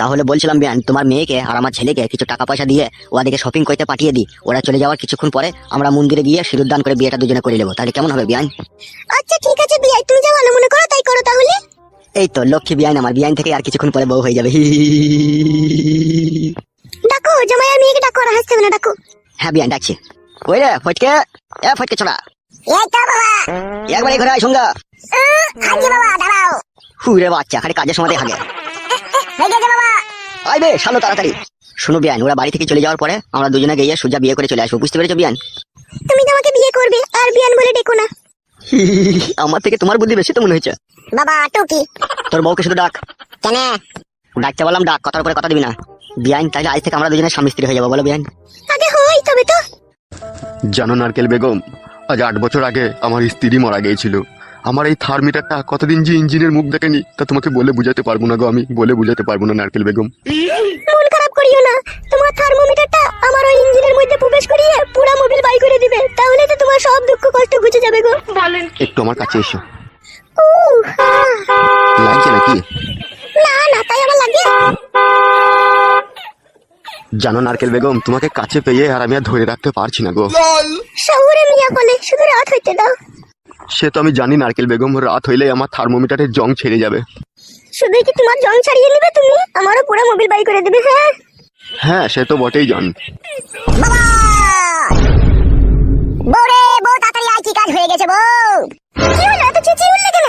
তাহলে বলছিলাম বিয়ান তোমার মেয়েকে আর আমার ছেলেকে কিছু টাকা পয়সা দিয়ে ওদেরকে শপিং করতে পাঠিয়ে দিই। ওরা চলে যাওয়ার কিছুক্ষণ পরে আমরা মন্দিরে গিয়ে সিঁদুর দান করে বিয়েটা দুজনে করে নেব। তাহলে কেমন হবে বিয়ান? আচ্ছা ঠিক আছে বিয়াই তুমি যা ভালো মনে করো তাই করো তাহলে। এই তো লক্ষ্মী বিয়ান আমার বিয়ান থেকে আর কিছুক্ষণ পরে বউ হয়ে যাবে। ডাকো জামাই আর মেয়েকে ডাকো আর হাসতে না ডাকো। হ্যাঁ বিয়ান ডাকছি। ওই রে ফটকে? এ ফটকে ছোড়া এই তো বাবা। একবার ঘরে আয় সঙ্গা আজকে বাবা দাঁড়াও। হুরে বাচ্চা খালি কাজের সময় হাগে হয়ে গেছে বাবা। আয় বে সালো তাড়াতাড়ি। শুনো বিয়ান ওরা বাড়ি থেকে চলে যাওয়ার পরে আমরা দুজনে গিয়ে সুজা বিয়ে করে চলে আসব। বুঝতে পেরেছ বিয়ান? তুমি তো আমাকে বিয়ে করবে আর বিয়ান বলে ডেকো না। আমার থেকে তোমার বুদ্ধি বেশি তো মনে হয়েছে। বাবা টুকি। তোর বউকে শুধু ডাক। কেন? ডাকতে বললাম ডাক কথার উপরে কথা দিবি না। বিয়ান তাহলে আজ থেকে আমরা দুজনে স্বামী স্ত্রী হয়ে যাব বলো বিয়ান। আগে হই তবে তো। জানো নারকেল বেগম আজ আট বছর আগে আমার স্ত্রী মারা গিয়েছিল। আমার এই থার্মিটারটা কতদিন যে ইঞ্জিনের মুখ দেখেনি তা তোমাকে বলে বুঝাতে পারব না গো আমি বলে বুঝাতে পারব না নারকেল বেগম। মন খারাপ করিও না। তোমার থার্মোমিটারটা আমার ওই ইঞ্জিনের মধ্যে প্রবেশ করিয়ে পুরো মোবিল বাই করে দিবে। তাহলে তো তোমার সব দুঃখ কষ্ট ঘুচে যাবে গো। একটু আমার কাছে এসো। লাগছে নাকি? না না তাই আবার লাগে? জানো নারকেল বেগম তোমাকে কাছে পেয়ে আর আমি আর ধরে রাখতে পারছি না গো। শহরে মিয়া বলে শুধু রাত হইতে দাও। সে তো আমি জানি নারকেল বেগম রাত হইলে আমার থার্মোমিটারের জং ছেড়ে যাবে। শুধু কি তোমার জং ছাড়িয়ে নেবে তুমি? আমারও পুরো মোবিল বাই করে দেবে হ্যাঁ? হ্যাঁ সে তো বটেই জান বাবা! বউরে বউ তাড়াতাড়ি আয় কি কাজ হয়ে গেছে বউ? কি হলো এত চেঁচিয়ে উঠলে কেন?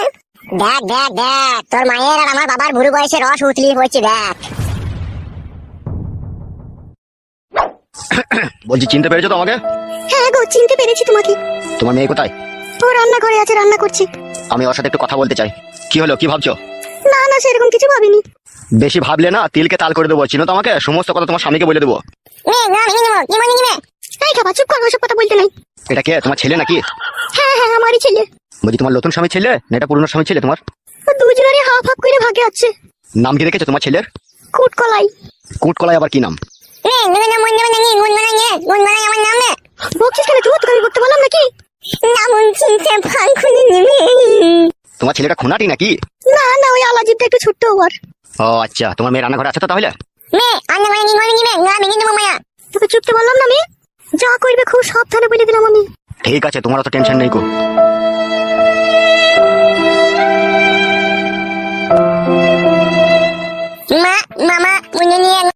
দেখ দেখ দেখ তোর মায়ের আর আমার বাবার বুড়ো বয়সে রস উতলিয়ে পড়ছে দেখ। বলছি চিনতে পেরেছ তো আমাকে হ্যাঁ গো চিনতে পেরেছি তোমাকে। তোমার মেয়ে কোথায়? ও রান্না করে আছে রান্না করছে। আমি ওর সাথে একটু কথা বলতে চাই। কি হলো কি ভাবছ? না না সেরকম কিছু ভাবিনি। বেশি ভাবলে না তিলকে তাল করে দেবো চিনো তো আমাকে সমস্ত কথা তোমার স্বামীকে বলে দেবো। মানে এই চুপ কর ওসব কথা বলতে নাই। এটা কে তোমার ছেলে নাকি? হ্যাঁ হ্যাঁ আমারই ছেলে। বলছি তোমার নতুন স্বামী ছেলে? না এটা পুরনো স্বামী ছেলে তোমার? দুজনেরই হাফ হাফ করে ভাগে আছে। নাম কি রেখেছো তোমার ছেলের? কুট কলাই কুটকলাই আবার কি নাম? নে নেবে না না নি গুন নে গুন আমার নাম তোমার ছেলেটা খুনাটি নাকি? না না ওই আলাজিবটা একটু ছোট্ট ওর। ও আচ্ছা। তোমার মেয়ে রান্না রান্নাঘরে আছে তো তাহলে? মে মানে নি মানে মায়া। তোকে চুপতে বললাম না আমি যা করবে খুব সাবধানে বলে দিলাম আমি। ঠিক আছে তোমার অত টেনশন নেই কো